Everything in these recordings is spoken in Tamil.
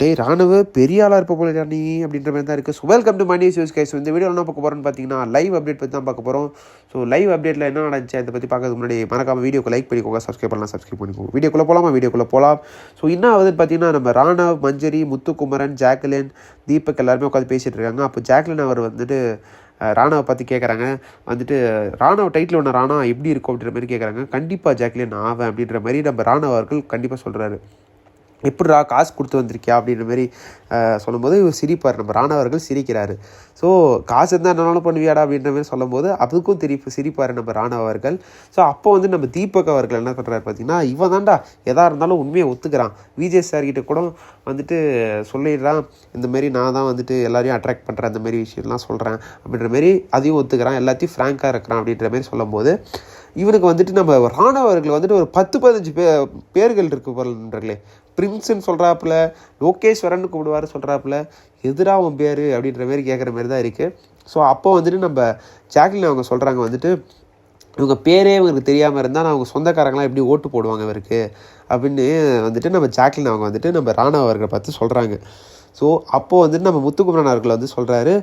டே ராணுவ பெரிய ஆளாக இருப்ப போல நீ அப்படின்ற மாதிரி தான் இருக்குது so welcome to Mani Sivas guys இந்த வீடியோ என்ன பார்க்க போகிறோம்னு பார்த்தீங்கன்னா லைவ் அப்டேட் பற்றி தான் பார்க்க போகிறோம் ஸோ லைவ் அப்டேட்டில் என்ன நடந்துச்சு அதை பற்றி பார்க்கறதுக்கு முன்னாடி மறக்காம வீடியோக்கு லைக் பண்ணிக்கோங்க சப்ஸ்கிரைப் பண்ணலாம் சப்ஸ்கிரைப் பண்ணிக்கோங்க. வீடியோக்குள்ளே போகலாமா வீடியோக்குள்ளே போகலாம் ஸோ என்ன ஆகுதுன்னு பார்த்தீங்கன்னா நம்ம ராணவ் மஞ்சரி முத்துக்குமரன் ஜாக்லின் தீபக் எல்லாருமே உட்காந்து பேசிகிட்டு இருக்காங்க. அப்போ ஜாக்லின் அவர் வந்துட்டு ராணாவை பார்த்து கேட்குறாங்க வந்துட்டு ராணாவை டைட்டில் ஒன்று ராணா எப்படி இருக்கும் அப்படின்ற மாதிரி கேட்குறாங்க கண்டிப்பாக ஜாக்லின் ஆவேன் அப்படின்ற மாதிரி நம்ம ராணவ அவர்கள் கண்டிப்பாக சொல்கிறாரு எப்படிடா காசு கொடுத்து வந்திருக்கியா அப்படின்ற மாதிரி சொல்லும்போது இவர் சிரிப்பார். நம்ம ராணவர்கள் சிரிக்கிறாரு. ஸோ காசு இருந்தால் என்னாலும் பண்ணுவியாடா அப்படின்ற மாதிரி சொல்லும்போது அதுக்கும் திரிப்பு சிரிப்பார் நம்ம ராணவ அவர்கள் ஸோ அப்போ வந்து நம்ம தீபக் அவர்கள் என்ன பண்ணுறாரு பார்த்தீங்கன்னா இவன் தான்டா எதாக இருந்தாலும் உண்மையை ஒத்துக்கிறான். விஜய் சார் கிட்ட கூட வந்துட்டு சொல்லிடுறான் இந்தமாரி நான் தான் வந்துட்டு எல்லாரையும் அட்ராக்ட் பண்ணுறேன் அந்த விஷயம்லாம் சொல்கிறேன் அப்படின்ற மாரி அதையும் ஒத்துக்கிறான். எல்லாத்தையும் ஃப்ராங்காக இருக்கிறான் அப்படின்ற மாதிரி சொல்லும்போது இவனுக்கு வந்துட்டு நம்ம ராணவர்கள் வந்துட்டு ஒரு பத்து பதினஞ்சு பே பேர்கள் இருக்கு போலன்றங்களே பிரின்ஸ்ன்னு சொல்கிறாப்புல லோகேஸ்வரன் கூப்பிடுவார் சொல்கிறாப்புல எதிராக உன் பேர் அப்படின்ற மாதிரி கேட்குற மாதிரி தான் இருக்குது ஸோ அப்போ வந்துட்டு நம்ம ஜாக்லின் அவங்க சொல்கிறாங்க வந்துட்டு இவங்க பேரே இவங்களுக்கு தெரியாமல் இருந்தால் அவங்க சொந்தக்காரங்களாம் எப்படி ஓட்டு போடுவாங்க இவருக்கு? அப்படின்னு வந்துட்டு நம்ம ஜாக்லின் அவங்க வந்துட்டு நம்ம ராணவ அவர்களை பார்த்து சொல்கிறாங்க ஸோ அப்போது வந்துட்டு நம்ம முத்துக்குமரன் அவர்கள் வந்து சொல்கிறாரு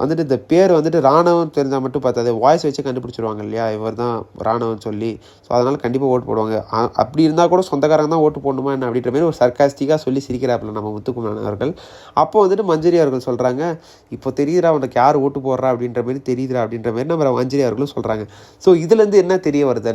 வந்துட்டு இந்த பேர் வந்துட்டு ராணவம் தெரிஞ்சால் மட்டும் பார்த்தாது வாய்ஸ் வச்சு கண்டுபிடிச்சிருவாங்க இல்லையா? இவர் தான் ராணவன் சொல்லி. ஸோ அதனால் கண்டிப்பாக ஓட்டு போடுவாங்க. அப்படி இருந்தால் கூட சொந்தக்காரங்க தான் ஓட்டு போடணுமா என்ன? அப்படின்ற மாதிரி ஒரு சர்க்காஸ்டிக்காக சொல்லி சிரிக்கிறாப்புல நம்ம முத்துக்குமரன் அவர்கள். அப்போ வந்துட்டு மஞ்சரி அவர்கள் சொல்கிறாங்க இப்போ தெரியுதுரா உனக்கு யார் ஓட்டு போடுறா? அப்படின்ற மாதிரி தெரியுதுரா அப்படின்ற மாதிரி நம்ம மஞ்சரி அவர்களும் சொல்கிறாங்க ஸோ இதுலேருந்து என்ன தெரிய வருது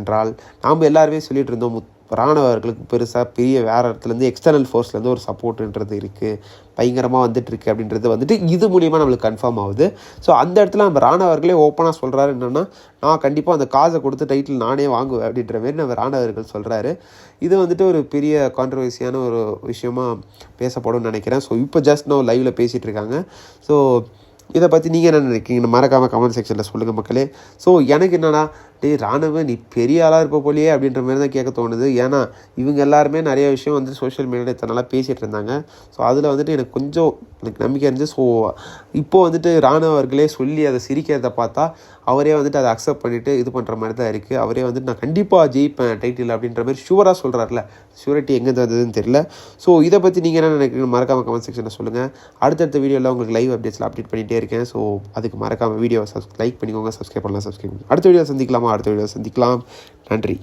என்றால் நாம் எல்லாருமே சொல்லிட்டு இருந்தோம் முத் ராணுவர்களுக்கு பெருசாக பெரிய வேறு இடத்துலேருந்து எக்ஸ்டர்னல் ஃபோர்ஸ்லேருந்து ஒரு சப்போர்ட்டுன்றது இருக்குது பயங்கரமாக வந்துட்டுருக்கு அப்படின்றது வந்துட்டு இது மூலியமாக நம்மளுக்கு கன்ஃபார்ம் ஆகுது. ஸோ அந்த இடத்துல நம்ம ராணவர்களே ஓப்பனாக சொல்கிறாரு என்னென்னா நான் கண்டிப்பாக அந்த காசை கொடுத்து டைட்டில் நானே வாங்குவேன் அப்படின்ற மாதிரி நம்ம ராணுவர்கள் சொல்கிறாரு இது வந்துட்டு ஒரு பெரிய கான்ட்ரவர்சியான ஒரு விஷயமா பேசப்படும்னு நினைக்கிறேன். ஸோ இப்போ ஜஸ்ட் நான் லைவில் பேசிகிட்டு இருக்காங்க. ஸோ இதை பற்றி நீங்கள் என்ன நினைக்கிறீங்க? மறக்காமல் கமெண்ட் செக்ஷனில் சொல்லுங்கள் மக்களே. ஸோ எனக்கு என்னன்னா டேய் ராணுவ நீ பெரிய ஆளாக இருப்ப போலியே அப்படின்ற மாதிரி தான் கேட்க தோணுது. ஏன்னா இவங்க எல்லாருமே நிறைய விஷயம் வந்து சோஷியல் மீடியாவில் இத்தனை நாளாக பேசிகிட்டு இருந்தாங்க. ஸோ அதில் வந்துட்டு எனக்கு கொஞ்சம் எனக்கு நம்பிக்கை இருந்துச்சு. ஸோ இப்போது வந்துட்டு ராணுவர்களே சொல்லி அதை சிரிக்கிறத பார்த்தா அவரே வந்துட்டு அதை அக்செப்ட் பண்ணிவிட்டு இது பண்ணுற மாதிரி தான் இருக்குது அவரே வந்துட்டு நான் கண்டிப்பாக ஜெயிப்பேன் டைட்டில் அப்படின்ற மாதிரி ஷூராக சொல்கிறாருல ஷூரிட்டி எங்கே வந்ததுன்னு தெரியல. ஸோ இதை பற்றி நீங்கள் என்ன நினைக்கிறீங்க மறக்காமல் கமெண்ட் செக்ஷனில் சொல்லுங்கள் அடுத்தடுத்த வீடியோவில் உங்களுக்கு லைவ் அப்டேட்ஸில் அப்டேட் பண்ணிகிட்டே இருக்கேன். ஸோ அதுக்கு மறக்காமல் வீடியோவை சப்ஸ் லைக் பண்ணிக்கோங்க சப்ஸ்கிரைப் பண்ணலாம் சப்ஸ்கிரைப் பண்ணுங்கள் அடுத்த வீடியோ சந்திக்கலாமா? அடுத்த வீடியோ சந்திக்கலாம். நன்றி.